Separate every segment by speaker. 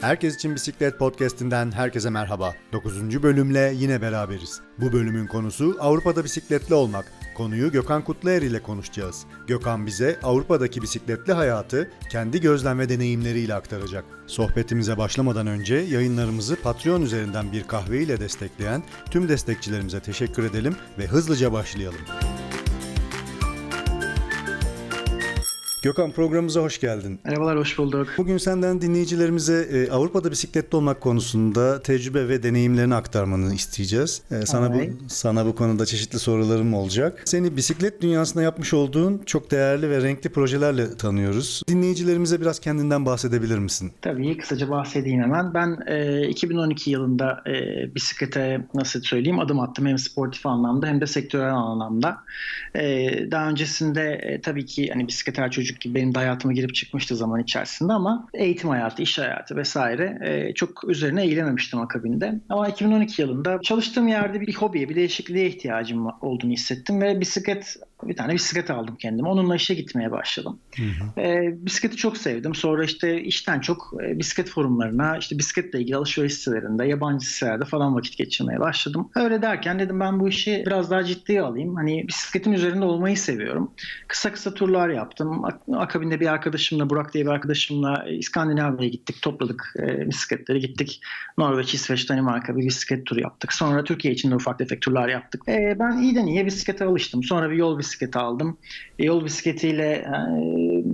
Speaker 1: Herkes için Bisiklet Podcast'inden herkese merhaba. 9. bölümle yine beraberiz. Bu bölümün konusu Avrupa'da bisikletli olmak. Konuyu Gökhan Kutluer ile konuşacağız. Gökhan bize Avrupa'daki bisikletli hayatı kendi gözlem ve deneyimleriyle aktaracak. Sohbetimize başlamadan önce yayınlarımızı Patreon üzerinden bir kahve ile destekleyen tüm destekçilerimize teşekkür edelim ve hızlıca başlayalım. Gökhan programımıza hoş geldin.
Speaker 2: Merhabalar, hoş bulduk.
Speaker 1: Bugün senden dinleyicilerimize e, Avrupa'da bisikletli olmak konusunda tecrübe ve deneyimlerini aktarmanı isteyeceğiz. E, sana bu
Speaker 2: Alright.
Speaker 1: sana bu konuda çeşitli sorularım olacak. Seni bisiklet dünyasında yapmış olduğun çok değerli ve renkli projelerle tanıyoruz. Dinleyicilerimize biraz kendinden bahsedebilir misin?
Speaker 2: Tabii kısaca bahsedeyim hemen. Ben e, 2012 yılında e, bisiklete nasıl söyleyeyim adım attım hem sportif anlamda hem de sektörel anlamda. E, daha öncesinde e, tabii ki hani bisiklet her çocuk gibi benim de hayatıma girip çıkmıştı zaman içerisinde ama eğitim hayatı, iş hayatı vesaire e, çok üzerine eğilememiştim akabinde. Ama 2012 yılında çalıştığım yerde bir hobiye, bir değişikliğe ihtiyacım olduğunu hissettim ve bisiklet bir tane bisiklet aldım kendime. Onunla işe gitmeye başladım. E, bisikleti çok sevdim. Sonra işte işten çok e, bisiklet forumlarına, işte bisikletle ilgili alışveriş sitelerinde, yabancı sitelerde falan vakit geçirmeye başladım. Öyle derken dedim ben bu işi biraz daha ciddiye alayım. Hani bisikletin üzerinde olmayı seviyorum. Kısa kısa turlar yaptım. Ak- Akabinde bir arkadaşımla, Burak diye bir arkadaşımla e, İskandinavya'ya gittik. Topladık e, bisikletleri gittik. Norveç, İsveç, Danimarka bir bisiklet turu yaptık. Sonra Türkiye için de ufak tefek turlar yaptık. E, ben iyiden iyiye bisiklete alıştım. Sonra bir yol bisikleti aldım. E, yol bisikletiyle e,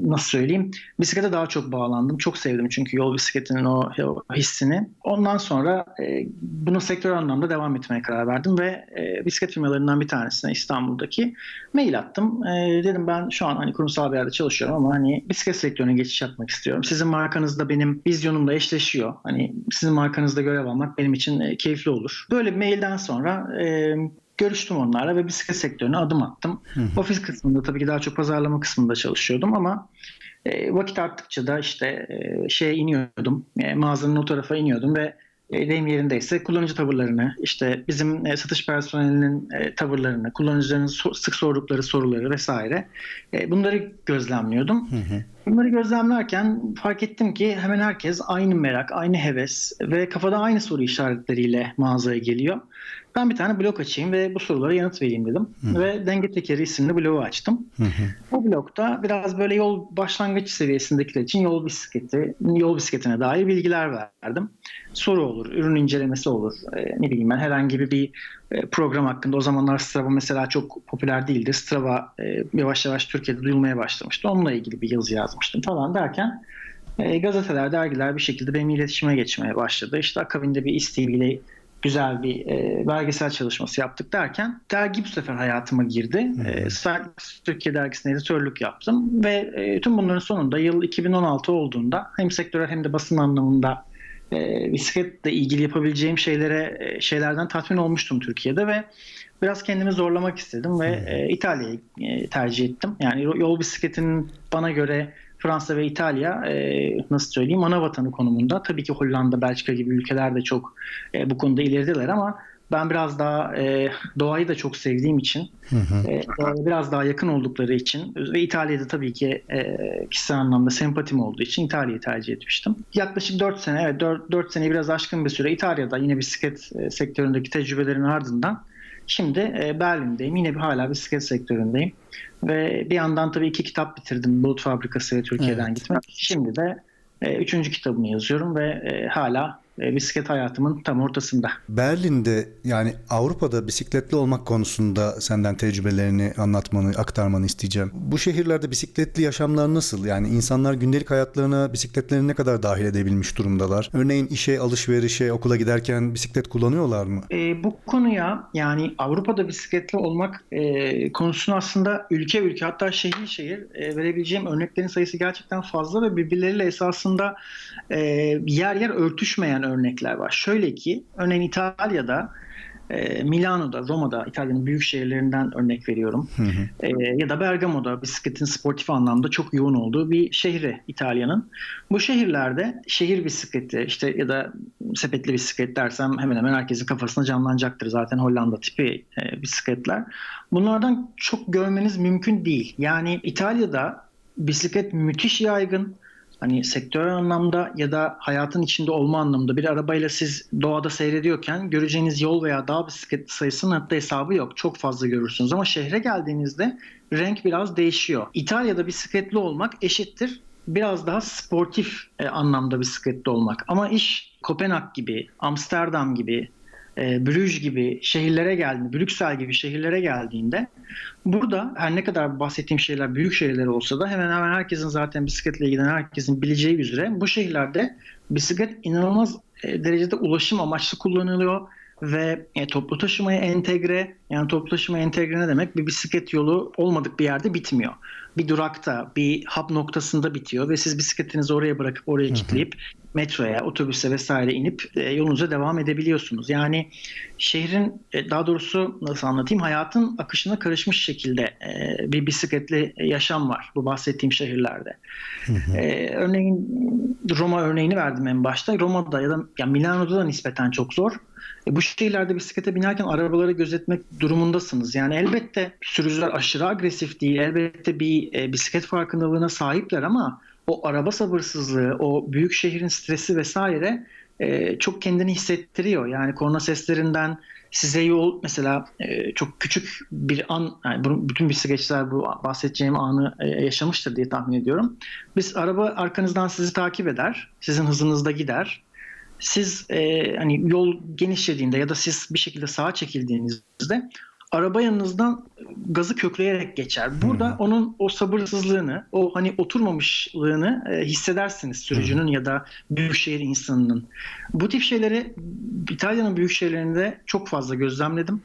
Speaker 2: nasıl söyleyeyim bisiklete daha çok bağlandım. Çok sevdim çünkü yol bisikletinin o, hissini. Ondan sonra e, bunu sektör anlamda devam etmeye karar verdim ve bisiklet firmalarından bir tanesine İstanbul'daki mail attım. Dedim ben şu an hani kurumsal bir yerde çalışıyorum ama hani bisiklet sektörüne geçiş yapmak istiyorum. Sizin markanızda benim vizyonumla eşleşiyor. Hani sizin markanızda görev almak benim için keyifli olur. Böyle bir mailden sonra görüştüm onlarla ve bisiklet sektörüne adım attım. Ofis kısmında tabii ki daha çok pazarlama kısmında çalışıyordum ama e, vakit arttıkça da işte e, şeye iniyordum. E, mağazanın o tarafa iniyordum ve e, deyim yerindeyse kullanıcı tavırlarını, işte bizim e, satış personelinin e, tavırlarını, kullanıcıların so- sık sordukları soruları vesaire e, bunları gözlemliyordum. Bunları gözlemlerken fark ettim ki hemen herkes aynı merak, aynı heves ve kafada aynı soru işaretleriyle mağazaya geliyor. Ben bir tane blog açayım ve bu sorulara yanıt vereyim dedim. Ve Denge Tekeri isimli blogu açtım. Bu blogda biraz böyle yol başlangıç seviyesindekiler için yol bisikleti, yol bisikletine dair bilgiler verdim. Soru olur, ürün incelemesi olur. Ee, ne bileyim ben herhangi bir, e, program hakkında. O zamanlar Strava mesela çok popüler değildi. Strava e, yavaş yavaş Türkiye'de duyulmaya başlamıştı. Onunla ilgili bir yazı yazmıştım falan derken e, gazeteler, dergiler bir şekilde benim iletişime geçmeye başladı. İşte akabinde bir isteğiyle güzel bir e, belgesel çalışması yaptık derken dergi bu sefer hayatıma girdi. E, Cyclist Türkiye dergisinde editörlük yaptım ve e, tüm bunların sonunda yıl 2016 olduğunda hem sektörel hem de basın anlamında e, bisikletle ilgili yapabileceğim şeylere e, şeylerden tatmin olmuştum Türkiye'de ve biraz kendimi zorlamak istedim ve e, İtalya'yı e, tercih ettim. Yani yol- yol bisikletinin bana göre Fransa ve İtalya e, nasıl söyleyeyim ana vatanı konumunda. Tabii ki Hollanda, Belçika gibi ülkeler de çok e, bu konuda ilerideler ama ben biraz daha e, doğayı da çok sevdiğim için, e, doğaya biraz daha yakın oldukları için ve İtalya'da tabii ki e, kişisel anlamda sempatim olduğu için İtalya'yı tercih etmiştim. Yaklaşık 4 sene, evet 4, 4 seneyi biraz aşkın bir süre İtalya'da yine bisiklet e, sektöründeki tecrübelerin ardından Şimdi e, Berlin'deyim. Yine bir hala bisiklet sektöründeyim. Ve bir yandan tabii iki kitap bitirdim. Bulut Fabrikası ve Türkiye'den
Speaker 1: Evet.
Speaker 2: gitmek. Şimdi de e, üçüncü kitabımı yazıyorum ve e, hala e, bisiklet hayatımın tam ortasında.
Speaker 1: Berlin'de yani Avrupa'da bisikletli olmak konusunda senden tecrübelerini anlatmanı, aktarmanı isteyeceğim. Bu şehirlerde bisikletli yaşamlar nasıl? Yani insanlar gündelik hayatlarına bisikletlerini ne kadar dahil edebilmiş durumdalar? Örneğin işe, alışverişe, okula giderken bisiklet kullanıyorlar mı?
Speaker 2: E, bu konuya yani Avrupa'da bisikletli olmak e, konusunu aslında ülke ülke hatta şehir şehir e, verebileceğim örneklerin sayısı gerçekten fazla ve birbirleriyle esasında e, yer yer örtüşmeyen örnekler var. Şöyle ki örneğin İtalya'da e, Milano'da, Roma'da, İtalya'nın büyük şehirlerinden örnek veriyorum. E, ya da Bergamo'da bisikletin sportif anlamda çok yoğun olduğu bir şehri İtalya'nın. Bu şehirlerde şehir bisikleti işte ya da sepetli bisiklet dersem hemen hemen herkesin kafasına canlanacaktır zaten Hollanda tipi e, bisikletler. Bunlardan çok görmeniz mümkün değil. Yani İtalya'da bisiklet müthiş yaygın. Hani sektörel anlamda ya da hayatın içinde olma anlamında bir arabayla siz doğada seyrediyorken göreceğiniz yol veya dağ bisiklet sayısının hatta hesabı yok. Çok fazla görürsünüz ama şehre geldiğinizde renk biraz değişiyor. İtalya'da bisikletli olmak eşittir biraz daha sportif e, anlamda bisikletli olmak. Ama iş Kopenhag gibi, Amsterdam gibi, e, Brüj gibi şehirlere geldiğinde, Brüksel gibi şehirlere geldiğinde burada her ne kadar bahsettiğim şeyler büyük şehirler olsa da hemen hemen herkesin zaten bisikletle ilgilenen herkesin bileceği üzere bu şehirlerde bisiklet inanılmaz e, derecede ulaşım amaçlı kullanılıyor ve e, toplu taşımaya entegre yani toplu taşıma entegre ne demek? Bir bisiklet yolu olmadık bir yerde bitmiyor. Bir durakta, bir hub noktasında bitiyor ve siz bisikletinizi oraya bırakıp oraya kilitleyip metroya, otobüse vesaire inip e, yolunuza devam edebiliyorsunuz. Yani şehrin e, daha doğrusu nasıl anlatayım hayatın akışına karışmış şekilde e, bir bisikletli yaşam var bu bahsettiğim şehirlerde. E, örneğin Roma örneğini verdim en başta. Roma'da ya da ya Milano'da da nispeten çok zor. E, bu şehirlerde bisiklete binerken arabaları gözetmek durumundasınız. Yani elbette sürücüler aşırı agresif değil. Elbette bir e, bisiklet farkındalığına sahipler ama o araba sabırsızlığı, o büyük şehrin stresi vesaire e, çok kendini hissettiriyor. Yani korna seslerinden size yol mesela e, çok küçük bir an, yani bunu, bütün bisikletçiler bu bahsedeceğim anı e, yaşamıştır diye tahmin ediyorum. Biz araba arkanızdan sizi takip eder, sizin hızınızda gider. Siz e, hani yol genişlediğinde ya da siz bir şekilde sağa çekildiğinizde araba yanınızdan gazı kökleyerek geçer. Burada hmm. onun o sabırsızlığını, o hani oturmamışlığını e, hissedersiniz sürücünün hmm. ya da büyükşehir insanının. Bu tip şeyleri İtalya'nın büyük şehirlerinde çok fazla gözlemledim.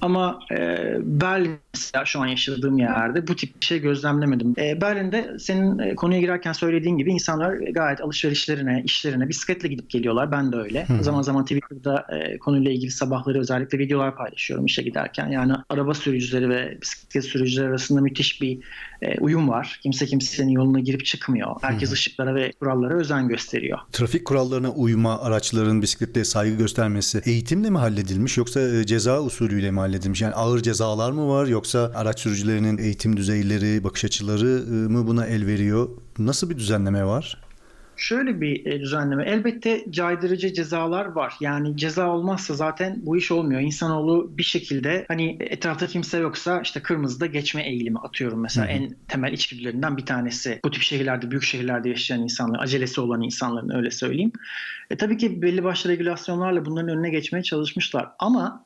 Speaker 2: Ama e, Berlin mesela şu an yaşadığım yerde bu tip bir şey gözlemlemedim. E, Berlin'de senin e, konuya girerken söylediğin gibi insanlar gayet alışverişlerine, işlerine bisikletle gidip geliyorlar. Ben de öyle. Hı. Zaman zaman Twitter'da e, konuyla ilgili sabahları özellikle videolar paylaşıyorum işe giderken. Yani araba sürücüleri ve bisiklet sürücüleri arasında müthiş bir e, uyum var. Kimse kimsenin yoluna girip çıkmıyor. Herkes Hı. ışıklara ve kurallara özen gösteriyor.
Speaker 1: Trafik kurallarına uyma, araçların bisikletle saygı göstermesi eğitimle mi halledilmiş yoksa e, ceza usulüyle mi halledilmiş? Yani ağır cezalar mı var yoksa araç sürücülerinin eğitim düzeyleri, bakış açıları mı buna el veriyor? Nasıl bir düzenleme var?
Speaker 2: Şöyle bir e, düzenleme. Elbette caydırıcı cezalar var. Yani ceza olmazsa zaten bu iş olmuyor. İnsanoğlu bir şekilde hani etrafta kimse yoksa işte kırmızıda geçme eğilimi atıyorum mesela. Hı hı. En temel içgüdülerinden bir tanesi. Bu tip şehirlerde, büyük şehirlerde yaşayan insanlar, acelesi olan insanların öyle söyleyeyim. E, tabii ki belli başlı regülasyonlarla bunların önüne geçmeye çalışmışlar. Ama e,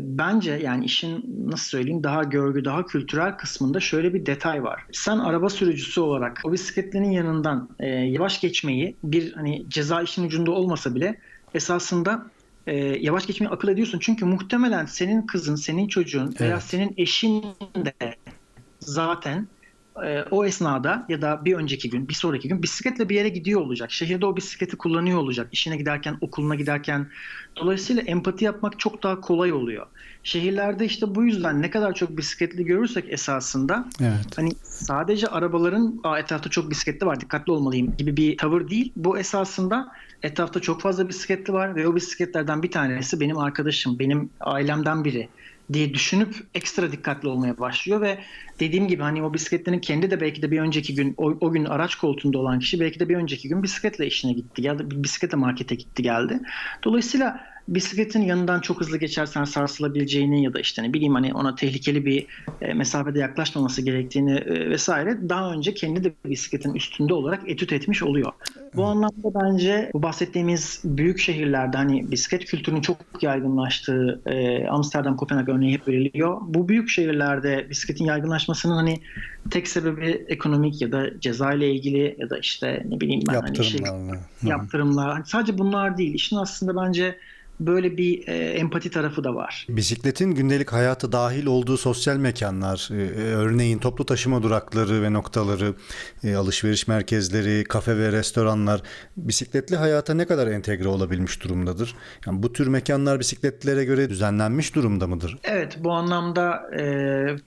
Speaker 2: bence yani işin nasıl söyleyeyim daha görgü, daha kültürel kısmında şöyle bir detay var. Sen araba sürücüsü olarak o bisikletlerin yanından e, yavaş geçmeyi bir hani ceza işin ucunda olmasa bile esasında e, yavaş geçmeyi akıl ediyorsun. Çünkü muhtemelen senin kızın, senin çocuğun evet. veya senin eşin de zaten e, o esnada ya da bir önceki gün, bir sonraki gün bisikletle bir yere gidiyor olacak. Şehirde o bisikleti kullanıyor olacak. İşine giderken, okuluna giderken. Dolayısıyla empati yapmak çok daha kolay oluyor. Şehirlerde işte bu yüzden ne kadar çok bisikletli görürsek esasında evet. hani sadece arabaların Aa, etrafta çok bisikletli var dikkatli olmalıyım gibi bir tavır değil. Bu esasında etrafta çok fazla bisikletli var ve o bisikletlerden bir tanesi benim arkadaşım, benim ailemden biri diye düşünüp ekstra dikkatli olmaya başlıyor ve dediğim gibi hani o bisikletlerin kendi de belki de bir önceki gün o, o gün araç koltuğunda olan kişi belki de bir önceki gün bisikletle işine gitti geldi bisikletle markete gitti geldi. Dolayısıyla bisikletin yanından çok hızlı geçersen sarsılabileceğini ya da işte ne bileyim hani ona tehlikeli bir e, mesafede yaklaşmaması gerektiğini e, vesaire daha önce kendi de bisikletin üstünde olarak etüt etmiş oluyor. Bu anlamda bence bu bahsettiğimiz büyük şehirlerde hani bisiklet kültürünün çok yaygınlaştığı e, Amsterdam, Kopenhag örneği hep veriliyor. Bu büyük şehirlerde bisikletin yaygınlaşmasının hani tek sebebi ekonomik ya da ceza ile ilgili ya da işte ne bileyim ben hani şey, yaptırımlar. Hani sadece bunlar değil. İşin aslında bence böyle bir e, empati tarafı da var.
Speaker 1: Bisikletin gündelik hayatı dahil olduğu sosyal mekanlar, e, e, örneğin toplu taşıma durakları ve noktaları, e, alışveriş merkezleri, kafe ve restoranlar bisikletli hayata ne kadar entegre olabilmiş durumdadır? Yani bu tür mekanlar bisikletlilere göre düzenlenmiş durumda mıdır?
Speaker 2: Evet, bu anlamda e,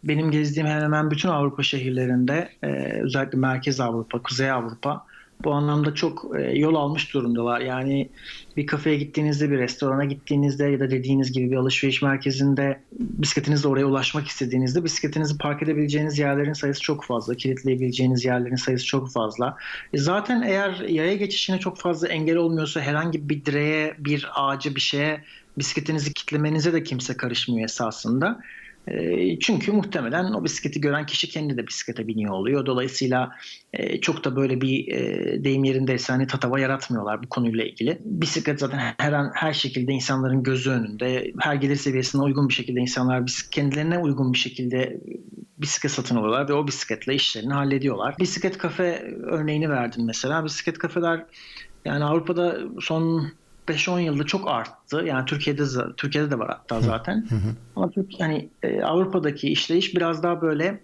Speaker 2: benim gezdiğim hemen hemen bütün Avrupa şehirlerinde, e, özellikle Merkez Avrupa, Kuzey Avrupa bu anlamda çok e, yol almış durumdalar. Yani bir kafeye gittiğinizde, bir restorana gittiğinizde ya da dediğiniz gibi bir alışveriş merkezinde bisikletinizle oraya ulaşmak istediğinizde bisikletinizi park edebileceğiniz yerlerin sayısı çok fazla. Kilitleyebileceğiniz yerlerin sayısı çok fazla. E, zaten eğer yaya geçişine çok fazla engel olmuyorsa herhangi bir direğe, bir ağaca, bir şeye bisikletinizi kitlemenize de kimse karışmıyor esasında. Çünkü muhtemelen o bisikleti gören kişi kendi de bisiklete biniyor oluyor. Dolayısıyla çok da böyle bir deyim yerindeyse hani tatava yaratmıyorlar bu konuyla ilgili. Bisiklet zaten her an her şekilde insanların gözü önünde. Her gelir seviyesine uygun bir şekilde insanlar kendilerine uygun bir şekilde bisiklet satın alıyorlar ve o bisikletle işlerini hallediyorlar. Bisiklet kafe örneğini verdin mesela. Bisiklet kafeler yani Avrupa'da son 5-10 yılda çok arttı. Yani Türkiye'de Türkiye'de de var hatta zaten. Ama Türkiye hani e, Avrupa'daki işleyiş biraz daha böyle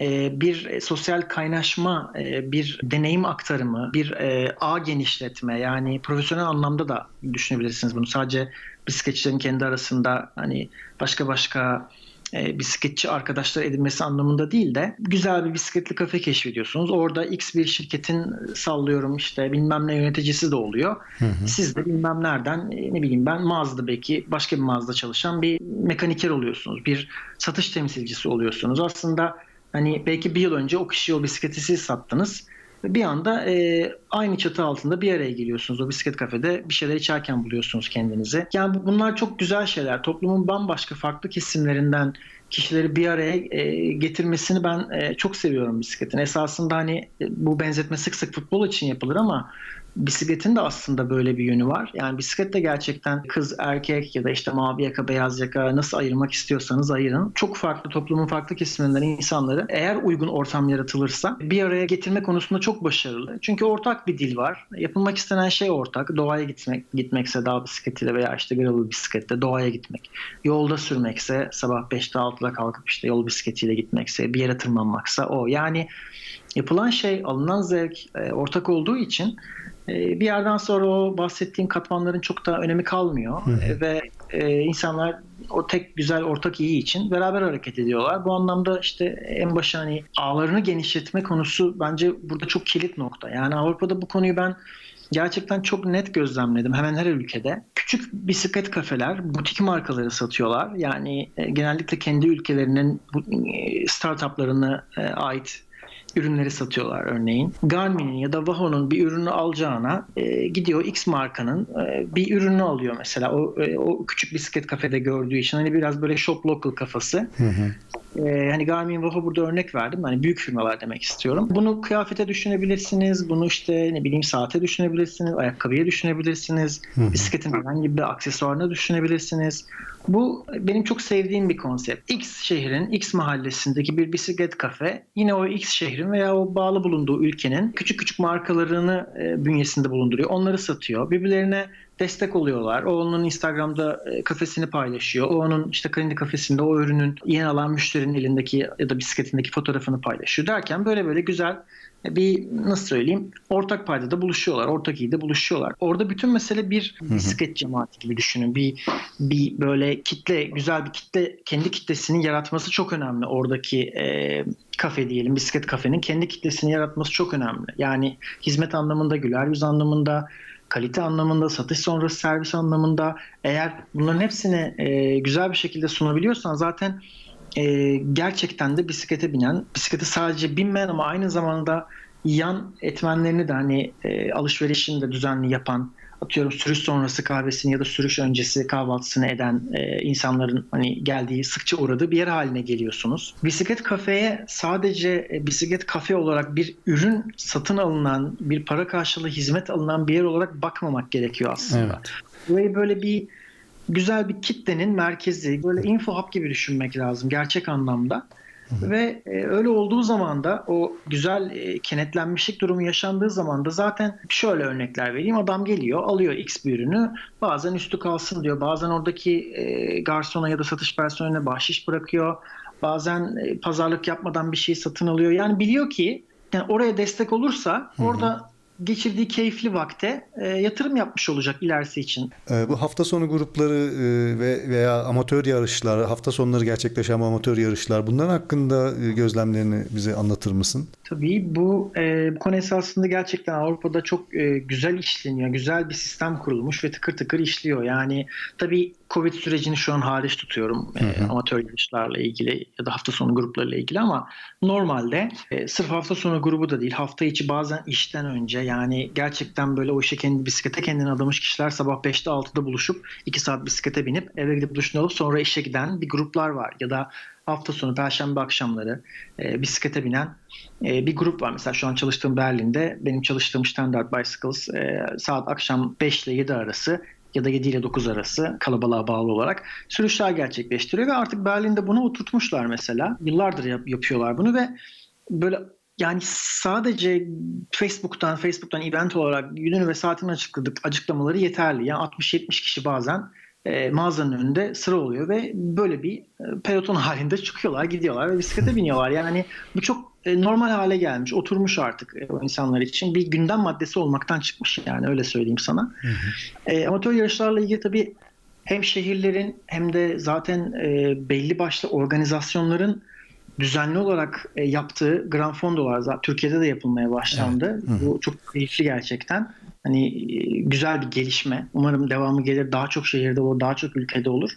Speaker 2: e, bir e, sosyal kaynaşma, e, bir deneyim aktarımı, bir e, ağ genişletme yani profesyonel anlamda da düşünebilirsiniz bunu. Sadece bisikletçilerin kendi arasında hani başka başka e, bisikletçi arkadaşlar edinmesi anlamında değil de güzel bir bisikletli kafe keşfediyorsunuz. Orada X bir şirketin sallıyorum işte bilmem ne yöneticisi de oluyor. Siz de bilmem nereden e, ne bileyim ben mağazada belki başka bir mağazada çalışan bir mekaniker oluyorsunuz. Bir satış temsilcisi oluyorsunuz. Aslında hani belki bir yıl önce o kişiye o bisikleti siz sattınız. Bir anda e, aynı çatı altında bir araya geliyorsunuz. O bisiklet kafede bir şeyler içerken buluyorsunuz kendinizi. Yani bu- bunlar çok güzel şeyler. Toplumun bambaşka farklı kesimlerinden kişileri bir araya e, getirmesini ben e, çok seviyorum bisikletin. Esasında hani e, bu benzetme sık sık futbol için yapılır ama bisikletin de aslında böyle bir yönü var. Yani bisiklet de gerçekten kız, erkek ya da işte mavi yaka, beyaz yaka nasıl ayırmak istiyorsanız ayırın. Çok farklı toplumun farklı kesimlerinden insanları eğer uygun ortam yaratılırsa bir araya getirme konusunda çok başarılı. Çünkü ortak bir dil var. Yapılmak istenen şey ortak. Doğaya gitmek, gitmekse dağ bisikletiyle veya işte gravel bisikletle doğaya gitmek. Yolda sürmekse sabah 5'te 6'da kalkıp işte yol bisikletiyle gitmekse bir yere tırmanmaksa o. Yani yapılan şey alınan zevk e, ortak olduğu için e, bir yerden sonra o bahsettiğim katmanların çok da önemi kalmıyor E, ve e, insanlar o tek güzel ortak iyi için beraber hareket ediyorlar. Bu anlamda işte en başa hani ağlarını genişletme konusu bence burada çok kilit nokta. Yani Avrupa'da bu konuyu ben gerçekten çok net gözlemledim hemen her ülkede. Küçük bisiklet kafeler butik markaları satıyorlar. Yani e, genellikle kendi ülkelerinin e, startuplarına e, ait ürünleri satıyorlar örneğin. Garmin'in ya da Wahoo'nun bir ürünü alacağına e, gidiyor X markanın e, bir ürünü alıyor mesela. O, e, o küçük bisiklet kafede gördüğü için hani biraz böyle shop local kafası. E, hani Garmin, Wahoo burada örnek verdim. Hani büyük firmalar demek istiyorum. Bunu kıyafete düşünebilirsiniz. Bunu işte ne bileyim saate düşünebilirsiniz. Ayakkabıya düşünebilirsiniz. Bisikletin herhangi bir aksesuarına düşünebilirsiniz. Bu benim çok sevdiğim bir konsept. X şehrin X mahallesindeki bir bisiklet kafe yine o X şehrin veya o bağlı bulunduğu ülkenin küçük küçük markalarını e, bünyesinde bulunduruyor. Onları satıyor. Birbirlerine destek oluyorlar. O onun Instagram'da e, kafesini paylaşıyor. O onun işte kendi kafesinde o ürünün yeni alan müşterinin elindeki ya da bisikletindeki fotoğrafını paylaşıyor derken böyle böyle güzel bir nasıl söyleyeyim ortak paydada buluşuyorlar. Ortak iyide buluşuyorlar. Orada bütün mesele bir bisiklet cemaati gibi düşünün. Bir bir böyle kitle güzel bir kitle kendi kitlesini yaratması çok önemli. Oradaki e, kafe diyelim bisiklet kafenin kendi kitlesini yaratması çok önemli. Yani hizmet anlamında güler yüz anlamında kalite anlamında, satış sonrası servis anlamında eğer bunların hepsini e, güzel bir şekilde sunabiliyorsan zaten e, gerçekten de bisiklete binen, bisiklete sadece binmeyen ama aynı zamanda yan etmenlerini de hani e, alışverişini de düzenli yapan, atıyorum sürüş sonrası kahvesini ya da sürüş öncesi kahvaltısını eden e, insanların hani geldiği, sıkça uğradığı bir yer haline geliyorsunuz. Bisiklet kafeye sadece e, bisiklet kafe olarak bir ürün satın alınan, bir para karşılığı hizmet alınan bir yer olarak bakmamak gerekiyor aslında.
Speaker 1: Evet.
Speaker 2: Burayı böyle bir güzel bir kitlenin merkezi, böyle info hub gibi düşünmek lazım gerçek anlamda. Ve e, öyle olduğu zaman da o güzel e, kenetlenmişlik durumu yaşandığı zaman da zaten şöyle örnekler vereyim. Adam geliyor, alıyor X bir ürünü. Bazen üstü kalsın diyor. Bazen oradaki e, garsona ya da satış personeline bahşiş bırakıyor. Bazen e, pazarlık yapmadan bir şey satın alıyor. Yani biliyor ki yani oraya destek olursa orada geçirdiği keyifli vakte e, yatırım yapmış olacak ilerisi için.
Speaker 1: Ee, bu hafta sonu grupları e, ve veya amatör yarışlar, hafta sonları gerçekleşen amatör yarışlar bunların hakkında e, gözlemlerini bize anlatır mısın?
Speaker 2: Tabii bu, e, bu konu esasında gerçekten Avrupa'da çok e, güzel işleniyor. Güzel bir sistem kurulmuş ve tıkır tıkır işliyor. Yani tabii Covid sürecini şu an hariç tutuyorum e, amatör yarışlarla ilgili ya da hafta sonu gruplarıyla ilgili ama normalde e, sırf hafta sonu grubu da değil hafta içi bazen işten önce yani gerçekten böyle o işe kendi bisiklete kendini adamış kişiler sabah 5'te 6'da buluşup 2 saat bisiklete binip eve gidip duşunu alıp sonra işe giden bir gruplar var ya da hafta sonu perşembe akşamları e, bisiklete binen e, bir grup var. Mesela şu an çalıştığım Berlin'de benim çalıştığım Standard Bicycles e, saat akşam 5 ile 7 arası ya da 7 ile 9 arası kalabalığa bağlı olarak sürüşler gerçekleştiriyor ve artık Berlin'de bunu oturtmuşlar mesela. Yıllardır yap- yapıyorlar bunu ve böyle yani sadece Facebook'tan Facebook'tan event olarak gününü ve saatini açıkladık açıklamaları yeterli. Yani 60-70 kişi bazen e, mağazanın önünde sıra oluyor ve böyle bir e, peloton halinde çıkıyorlar, gidiyorlar ve bisiklete biniyorlar. Yani bu çok e, normal hale gelmiş, oturmuş artık e, o insanlar için. Bir gündem maddesi olmaktan çıkmış yani öyle söyleyeyim sana. E, amatör yarışlarla ilgili tabii hem şehirlerin hem de zaten e, belli başlı organizasyonların düzenli olarak e, yaptığı Grand Fondolar zaten Türkiye'de de yapılmaya başlandı. Bu çok keyifli gerçekten. Hani e, güzel bir gelişme. Umarım devamı gelir. Daha çok şehirde olur, daha çok ülkede olur.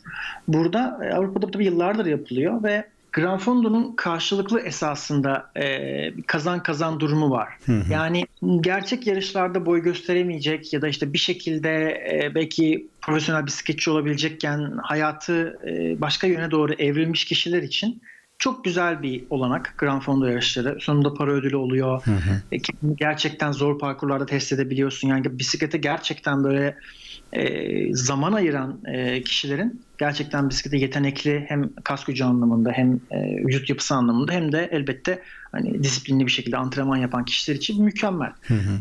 Speaker 2: Burada e, Avrupa'da tabii yıllardır yapılıyor ve Grand Fondo'nun karşılıklı esasında e, kazan kazan durumu var. Yani gerçek yarışlarda boy gösteremeyecek ya da işte bir şekilde e, belki profesyonel bisikletçi olabilecekken hayatı e, başka yöne doğru evrilmiş kişiler için çok güzel bir olanak Grand Fondo yarışları. Sonunda para ödülü oluyor. E, kendini gerçekten zor parkurlarda test edebiliyorsun. Yani bisiklete gerçekten böyle e, zaman ayıran e, kişilerin gerçekten bisiklete yetenekli hem kas gücü anlamında hem e, vücut yapısı anlamında hem de elbette hani disiplinli bir şekilde antrenman yapan kişiler için mükemmel.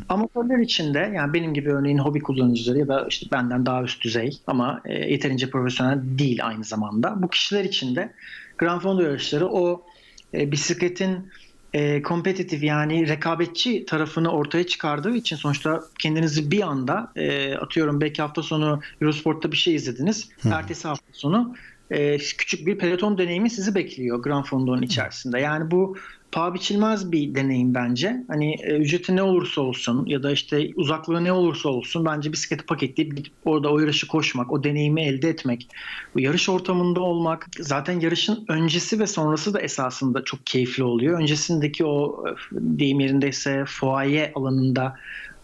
Speaker 2: Amatörler için de yani benim gibi örneğin hobi kullanıcıları ya da işte benden daha üst düzey ama e, yeterince profesyonel değil aynı zamanda. Bu kişiler için de Grand Fondo yarışları o e, bisikletin e, kompetitif yani rekabetçi tarafını ortaya çıkardığı için sonuçta kendinizi bir anda e, atıyorum belki hafta sonu Eurosport'ta bir şey izlediniz. Ertesi hafta sonu e, küçük bir peloton deneyimi sizi bekliyor Grand Fondo'nun içerisinde. Yani bu paha biçilmez bir deneyim bence. Hani e, ücreti ne olursa olsun ya da işte uzaklığı ne olursa olsun bence bisikleti paketleyip gidip orada o yarışı koşmak, o deneyimi elde etmek, bu yarış ortamında olmak, zaten yarışın öncesi ve sonrası da esasında çok keyifli oluyor. Öncesindeki o e, deyim yerindeyse fuaye alanında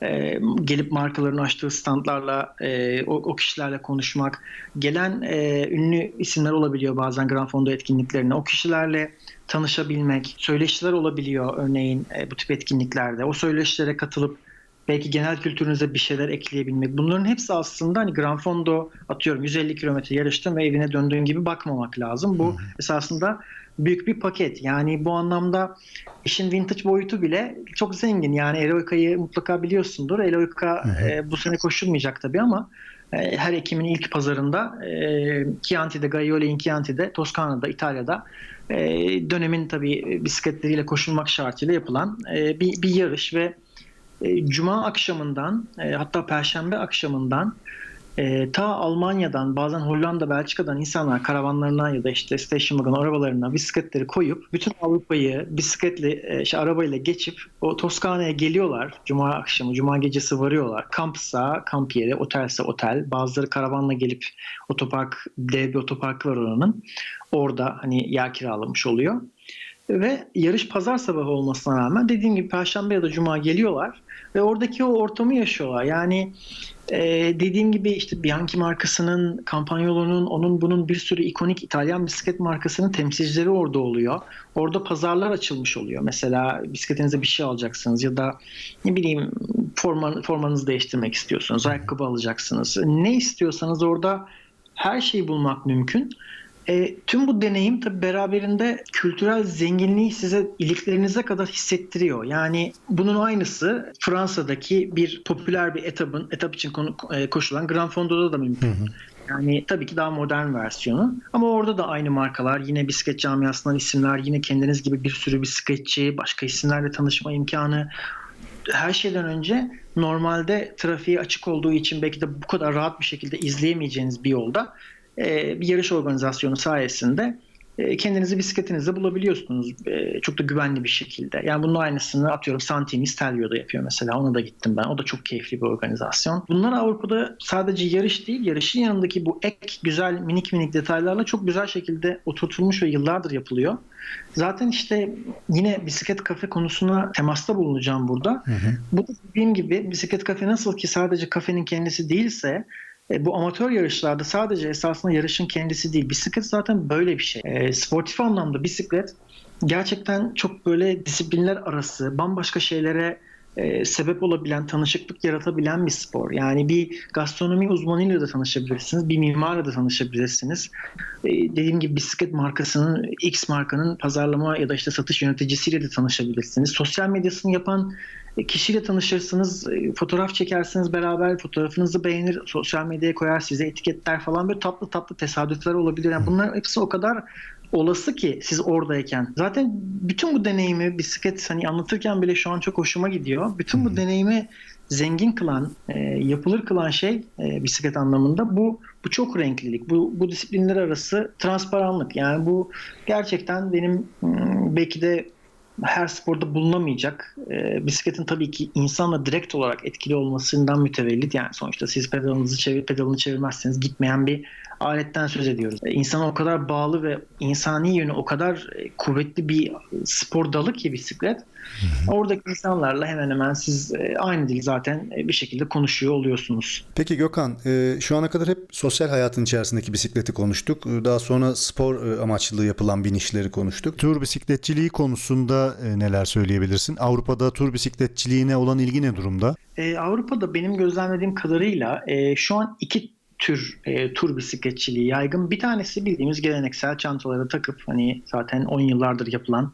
Speaker 2: e, gelip markaların açtığı standlarla e, o, o kişilerle konuşmak, gelen e, ünlü isimler olabiliyor bazen Grand Fondo etkinliklerine. O kişilerle tanışabilmek, söyleşiler olabiliyor örneğin e, bu tip etkinliklerde. O söyleşilere katılıp belki genel kültürünüze bir şeyler ekleyebilmek. Bunların hepsi aslında hani Grand Fondo atıyorum 150 kilometre yarıştın ve evine döndüğün gibi bakmamak lazım. Bu esasında büyük bir paket. Yani bu anlamda işin vintage boyutu bile çok zengin. Yani Eloika'yı mutlaka biliyorsundur. Eloika e, bu sene koşulmayacak tabii ama e, her Ekim'in ilk pazarında e, Chianti'de, Gaiole'in Chianti'de, Toskana'da, İtalya'da e, dönemin tabii bisikletleriyle koşulmak şartıyla yapılan e, bir, bir yarış ve e, Cuma akşamından e, hatta Perşembe akşamından e, ta Almanya'dan bazen Hollanda, Belçika'dan insanlar karavanlarına ya da işte station wagon arabalarına bisikletleri koyup bütün Avrupa'yı bisikletle e, işte arabayla geçip o Toskana'ya geliyorlar. Cuma akşamı, Cuma gecesi varıyorlar. Kampsa kamp yeri, otelse otel. Bazıları karavanla gelip otopark, dev bir otoparkı var oranın. Orada hani yer kiralamış oluyor. Ve yarış pazar sabahı olmasına rağmen dediğim gibi perşembe ya da cuma geliyorlar ve oradaki o ortamı yaşıyorlar. Yani e, dediğim gibi işte Bianchi markasının, Campagnolo'nun, onun bunun bir sürü ikonik İtalyan bisiklet markasının temsilcileri orada oluyor. Orada pazarlar açılmış oluyor. Mesela bisikletinize bir şey alacaksınız ya da ne bileyim forman, formanızı değiştirmek istiyorsunuz, ayakkabı alacaksınız. Ne istiyorsanız orada her şeyi bulmak mümkün. E, tüm bu deneyim tabi beraberinde kültürel zenginliği size iliklerinize kadar hissettiriyor. Yani bunun aynısı Fransa'daki bir popüler bir etapın etap için konu, e, koşulan Grand Fondo'da da mümkün. Hı hı. Yani tabii ki daha modern versiyonu. Ama orada da aynı markalar, yine bisiklet camiasından isimler, yine kendiniz gibi bir sürü bisikletçi, başka isimlerle tanışma imkanı. her şeyden önce normalde trafiğe açık olduğu için belki de bu kadar rahat bir şekilde izleyemeyeceğiniz bir yolda bir yarış organizasyonu sayesinde e, kendinizi bisikletinizde bulabiliyorsunuz e, çok da güvenli bir şekilde. Yani bunun aynısını atıyorum Santini Stelvio'da yapıyor mesela. Ona da gittim ben. O da çok keyifli bir organizasyon. Bunlar Avrupa'da sadece yarış değil, yarışın yanındaki bu ek güzel minik minik detaylarla çok güzel şekilde oturtulmuş ve yıllardır yapılıyor. Zaten işte yine bisiklet kafe konusuna temasta bulunacağım burada.
Speaker 1: Hı hı.
Speaker 2: Bu dediğim gibi bisiklet kafe nasıl ki sadece kafenin kendisi değilse e, bu amatör yarışlarda sadece esasında yarışın kendisi değil. Bisiklet zaten böyle bir şey. E, sportif anlamda bisiklet gerçekten çok böyle disiplinler arası bambaşka şeylere e, sebep olabilen, tanışıklık yaratabilen bir spor. Yani bir gastronomi uzmanıyla da tanışabilirsiniz, bir mimarla da tanışabilirsiniz. E, dediğim gibi bisiklet markasının, X markanın pazarlama ya da işte satış yöneticisiyle de tanışabilirsiniz. Sosyal medyasını yapan kişiyle tanışırsınız, e, fotoğraf çekersiniz beraber, fotoğrafınızı beğenir, sosyal medyaya koyar, size etiketler falan böyle tatlı tatlı tesadüfler olabilir. Yani bunlar hepsi o kadar olası ki siz oradayken. Zaten bütün bu deneyimi bisiklet hani anlatırken bile şu an çok hoşuma gidiyor. Bütün bu deneyimi zengin kılan, e, yapılır kılan şey e, bisiklet anlamında bu bu çok renklilik. Bu bu disiplinler arası transparanlık. Yani bu gerçekten benim hmm, belki de her sporda bulunamayacak. E, bisikletin tabii ki insanla direkt olarak etkili olmasından mütevellit. Yani sonuçta siz pedalınızı çevir, pedalını çevirmezseniz gitmeyen bir aletten söz ediyoruz. E, insana o kadar bağlı ve insani yönü o kadar e, kuvvetli bir spor dalı ki bisiklet. Oradaki insanlarla hemen hemen siz e, aynı dil zaten bir şekilde konuşuyor oluyorsunuz.
Speaker 1: Peki Gökhan, şu ana kadar hep sosyal hayatın içerisindeki bisikleti konuştuk. Daha sonra spor amaçlı yapılan binişleri konuştuk. Tur bisikletçiliği konusunda neler söyleyebilirsin? Avrupa'da tur bisikletçiliğine olan ilgi ne durumda?
Speaker 2: Avrupa'da benim gözlemlediğim kadarıyla şu an iki tür e, tur bisikletçiliği yaygın. Bir tanesi bildiğimiz geleneksel çantalara takıp hani zaten 10 yıllardır yapılan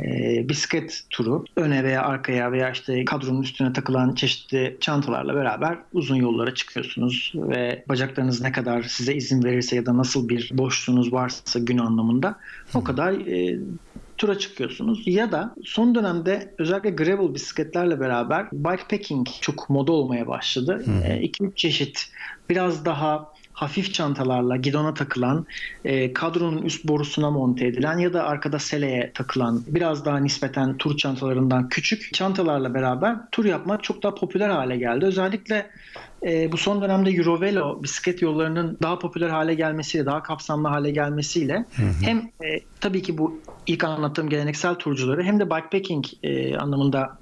Speaker 2: e, bisiklet turu öne veya arkaya veya işte kadronun üstüne takılan çeşitli çantalarla beraber uzun yollara çıkıyorsunuz ve bacaklarınız ne kadar size izin verirse ya da nasıl bir boşluğunuz varsa gün anlamında o kadar e, tura çıkıyorsunuz ya da son dönemde özellikle gravel bisikletlerle beraber bikepacking çok moda olmaya başladı. 2-3 çeşit biraz daha hafif çantalarla gidona takılan, e, kadronun üst borusuna monte edilen ya da arkada seleye takılan biraz daha nispeten tur çantalarından küçük çantalarla beraber tur yapmak çok daha popüler hale geldi. Özellikle e, bu son dönemde Eurovelo bisiklet yollarının daha popüler hale gelmesiyle, daha kapsamlı hale gelmesiyle hem e, tabii ki bu ilk anlattığım geleneksel turcuları hem de bikepacking e, anlamında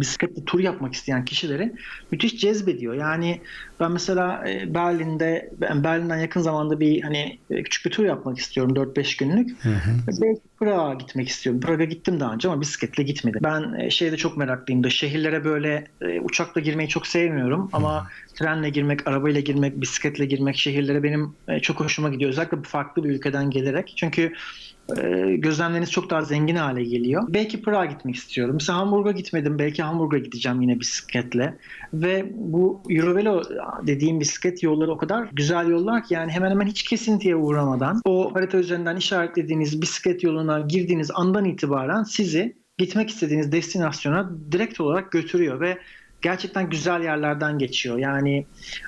Speaker 2: bisikletle tur yapmak isteyen kişileri müthiş cezbediyor. Yani ben mesela e, Berlin'de ben Berlin'den yakın zamanda bir hani e, küçük bir tur yapmak istiyorum 4-5 günlük. Belki Prag'a gitmek istiyorum. Prag'a gittim daha önce ama bisikletle gitmedim. Ben e, şeyde çok meraklıyım da şehirlere böyle uçakla girmeyi çok sevmiyorum ama trenle girmek, arabayla girmek, bisikletle girmek şehirlere benim çok hoşuma gidiyor. Özellikle farklı bir ülkeden gelerek. Çünkü gözlemleriniz çok daha zengin hale geliyor. Belki Prag'a gitmek istiyorum. Mesela Hamburg'a gitmedim. Belki Hamburg'a gideceğim yine bisikletle. Ve bu Eurovelo dediğim bisiklet yolları o kadar güzel yollar ki yani hemen hemen hiç kesintiye uğramadan o harita üzerinden işaretlediğiniz bisiklet yoluna girdiğiniz andan itibaren sizi gitmek istediğiniz destinasyona direkt olarak götürüyor ve gerçekten güzel yerlerden geçiyor. Yani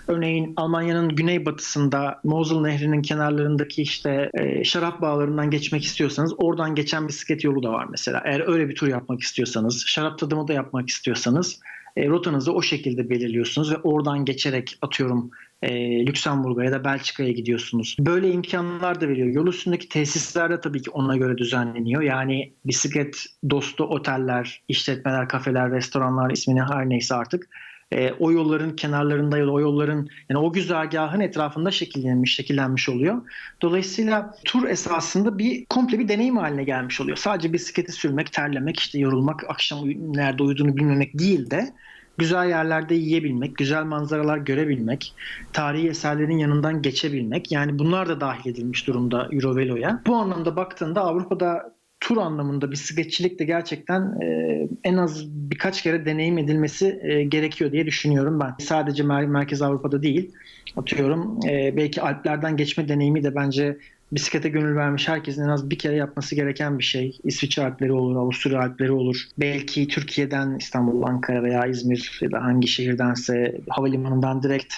Speaker 2: örneğin Almanya'nın güneybatısında Mosel Nehri'nin kenarlarındaki işte e, şarap bağlarından geçmek istiyorsanız oradan geçen bisiklet yolu da var mesela. Eğer öyle bir tur yapmak istiyorsanız, şarap tadımı da yapmak istiyorsanız e, rotanızı o şekilde belirliyorsunuz ve oradan geçerek atıyorum e, Lüksemburg'a ya da Belçika'ya gidiyorsunuz. Böyle imkanlar da veriyor. Yol üstündeki tesisler de tabii ki ona göre düzenleniyor. Yani bisiklet dostu oteller, işletmeler, kafeler, restoranlar ismini her neyse artık e, o yolların kenarlarında ya da o yolların yani o güzergahın etrafında şekillenmiş, şekillenmiş oluyor. Dolayısıyla tur esasında bir komple bir deneyim haline gelmiş oluyor. Sadece bisikleti sürmek, terlemek, işte yorulmak, akşam nerede uyuduğunu bilmemek değil de güzel yerlerde yiyebilmek, güzel manzaralar görebilmek, tarihi eserlerin yanından geçebilmek yani bunlar da dahil edilmiş durumda Eurovelo'ya. Bu anlamda baktığında Avrupa'da tur anlamında bisikletçilik de gerçekten e, en az birkaç kere deneyim edilmesi e, gerekiyor diye düşünüyorum ben. Sadece Mer- Merkez Avrupa'da değil, atıyorum e, belki Alplerden geçme deneyimi de bence bisiklete gönül vermiş herkesin en az bir kere yapması gereken bir şey. İsviçre Alpleri olur, Avusturya Alpleri olur. Belki Türkiye'den İstanbul, Ankara veya İzmir ya da hangi şehirdense havalimanından direkt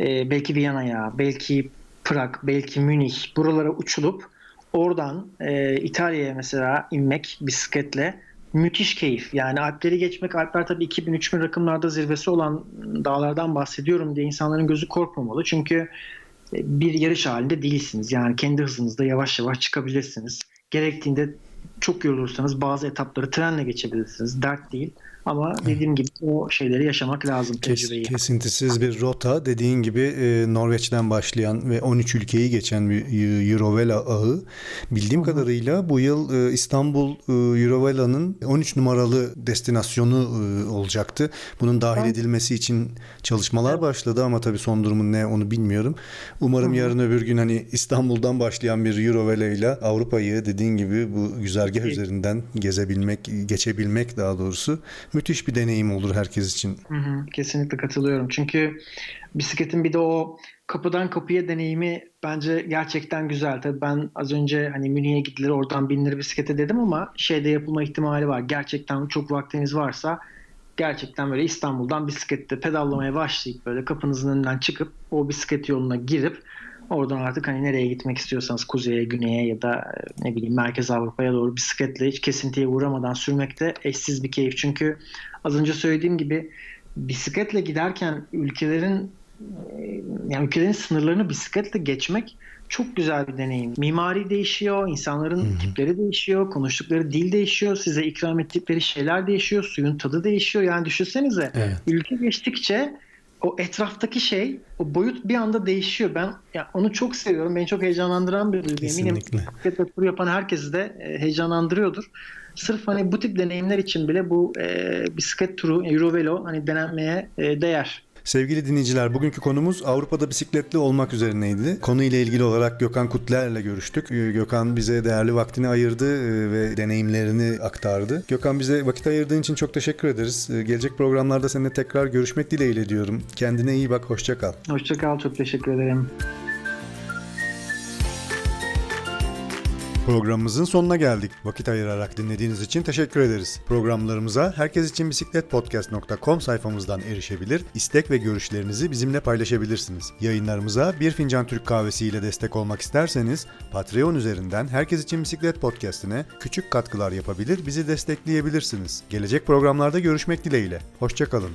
Speaker 2: e, belki Viyana'ya, belki Prag, belki Münih buralara uçulup oradan e, İtalya'ya mesela inmek bisikletle müthiş keyif. Yani Alpleri geçmek, Alpler tabii 2000-3000 rakımlarda zirvesi olan dağlardan bahsediyorum diye insanların gözü korkmamalı. Çünkü bir yarış halinde değilsiniz. Yani kendi hızınızda yavaş yavaş çıkabilirsiniz. Gerektiğinde çok yorulursanız bazı etapları trenle geçebilirsiniz. Dert değil. Ama dediğim gibi o şeyleri yaşamak lazım
Speaker 1: Kes,
Speaker 2: tecrübeyi.
Speaker 1: kesintisiz bir rota dediğin gibi e, Norveç'ten başlayan ve 13 ülkeyi geçen bir e, Eurovela ağı. Bildiğim kadarıyla bu yıl e, İstanbul e, Eurovela'nın 13 numaralı destinasyonu e, olacaktı. Bunun dahil
Speaker 2: Evet.
Speaker 1: edilmesi için çalışmalar başladı ama tabii son durumun ne onu bilmiyorum. Umarım yarın öbür gün hani İstanbul'dan başlayan bir Eurovela ile Avrupa'yı dediğin gibi bu güzergah üzerinden gezebilmek, geçebilmek daha doğrusu müthiş bir deneyim olur herkes için.
Speaker 2: Hı hı, kesinlikle katılıyorum. Çünkü bisikletin bir de o kapıdan kapıya deneyimi bence gerçekten güzel. Tabii ben az önce hani Münih'e gidilir oradan binilir bisiklete dedim ama şeyde yapılma ihtimali var. Gerçekten çok vaktiniz varsa gerçekten böyle İstanbul'dan bisiklette pedallamaya başlayıp böyle kapınızın önünden çıkıp o bisiklet yoluna girip oradan artık hani nereye gitmek istiyorsanız kuzeye, güneye ya da e, ne bileyim Merkez Avrupa'ya doğru bisikletle hiç kesintiye uğramadan sürmek de eşsiz bir keyif. Çünkü az önce söylediğim gibi bisikletle giderken ülkelerin e, yani ülkelerin sınırlarını bisikletle geçmek çok güzel bir deneyim. Mimari değişiyor, insanların tipleri değişiyor, konuştukları dil değişiyor, size ikram ettikleri şeyler değişiyor, suyun tadı değişiyor. Yani düşünsenize
Speaker 1: Evet.
Speaker 2: ülke geçtikçe o etraftaki şey, o boyut bir anda değişiyor. Ben ya onu çok seviyorum. Beni çok heyecanlandıran bir duygu. Eminim
Speaker 1: Kesinlikle.
Speaker 2: bisikletle tur yapan herkesi de e, heyecanlandırıyordur. Sırf hani bu tip deneyimler için bile bu e, bisiklet turu, Eurovelo hani denenmeye e, değer.
Speaker 1: Sevgili dinleyiciler, bugünkü konumuz Avrupa'da bisikletli olmak üzerineydi. Konuyla ilgili olarak Gökhan Kutler'le görüştük. Ee, Gökhan bize değerli vaktini ayırdı e, ve deneyimlerini aktardı. Gökhan bize vakit ayırdığın için çok teşekkür ederiz. Ee, Gelecek programlarda seninle tekrar görüşmek dileğiyle diyorum. Kendine iyi bak, hoşça kal.
Speaker 2: Hoşça kal, çok teşekkür ederim.
Speaker 1: Programımızın sonuna geldik. Vakit ayırarak dinlediğiniz için teşekkür ederiz. Programlarımıza herkes için bisikletpodcast.com sayfamızdan erişebilir, istek ve görüşlerinizi bizimle paylaşabilirsiniz. Yayınlarımıza bir fincan Türk kahvesi ile destek olmak isterseniz Patreon üzerinden Herkes için Bisiklet Podcast'ine küçük katkılar yapabilir, bizi destekleyebilirsiniz. Gelecek programlarda görüşmek dileğiyle. Hoşçakalın.